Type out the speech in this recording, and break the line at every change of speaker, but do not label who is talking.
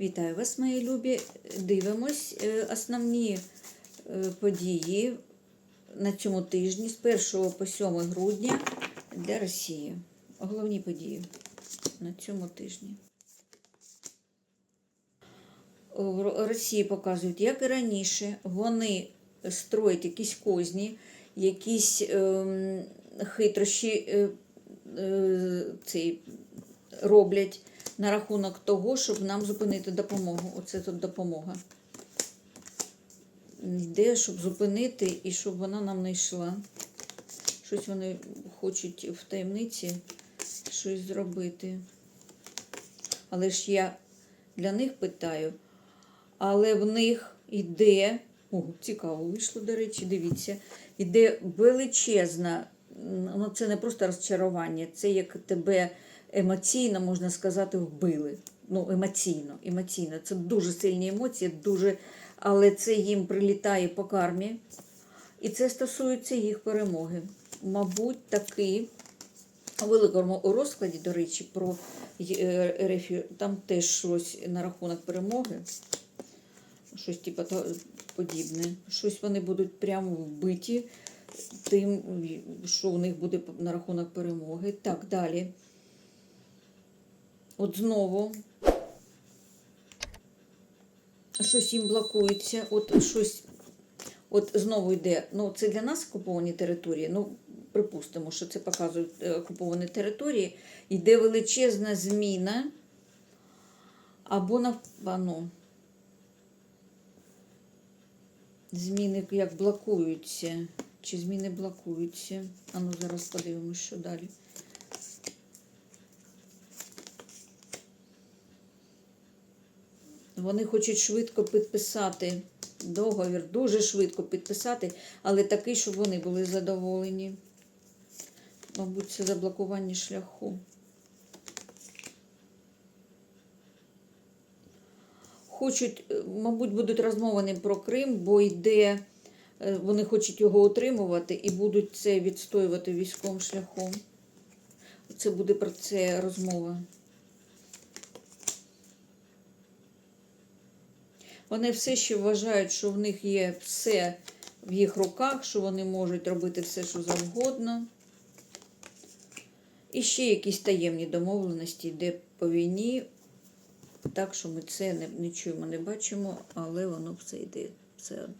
Вітаю вас, мої любі. Дивимось е, основні е, події на цьому тижні з 1 по 7 грудня для Росії. Головні події на цьому тижні. В Росії показують, як і раніше, вони строять якісь козні, якісь ем, хитрощі е, е, цей, роблять на рахунок того, щоб нам зупинити допомогу. Оце тут допомога. Йде, щоб зупинити і щоб вона нам не йшла. Щось вони хочуть в таємниці щось зробити. Але ж я для них питаю, але в них йде, о, цікаво вийшло, до речі, дивіться, йде величезна, ну це не просто розчарування, це як тебе емоційно, можна сказати, вбили. Ну, емоційно, емоційно. Це дуже сильні емоції, дуже, але це їм прилітає по кармі. І це стосується їх перемоги. Мабуть, таки у великому розкладі, до речі, про е, РФ, там теж щось на рахунок перемоги. Щось типу подібне. Щось вони будуть прямо вбиті тим, що у них буде на рахунок перемоги. Так, далі. От знову щось їм блокується, от щось, от знову йде. Ну, це для нас окуповані території. Ну, припустимо, що це показують е, окуповані території. Йде величезна зміна. Або навпану. Зміни як блокуються. Чи зміни блокуються? А ну зараз подивимось, що далі. Вони хочуть швидко підписати договір, дуже швидко підписати, але такий, щоб вони були задоволені. Мабуть, це заблокування шляху. Хочуть, е, мабуть, будуть розмовини про Крим, бо йде, е, вони хочуть його утримувати і будуть це відстоювати військовим шляхом. Це буде про це розмова. Вони все ще вважають, що в них є все в їх руках, що вони можуть робити все, що завгодно. І ще якісь таємні домовленості йде по війні. Так що ми це не, не чуємо, не бачимо, але воно все йде. Все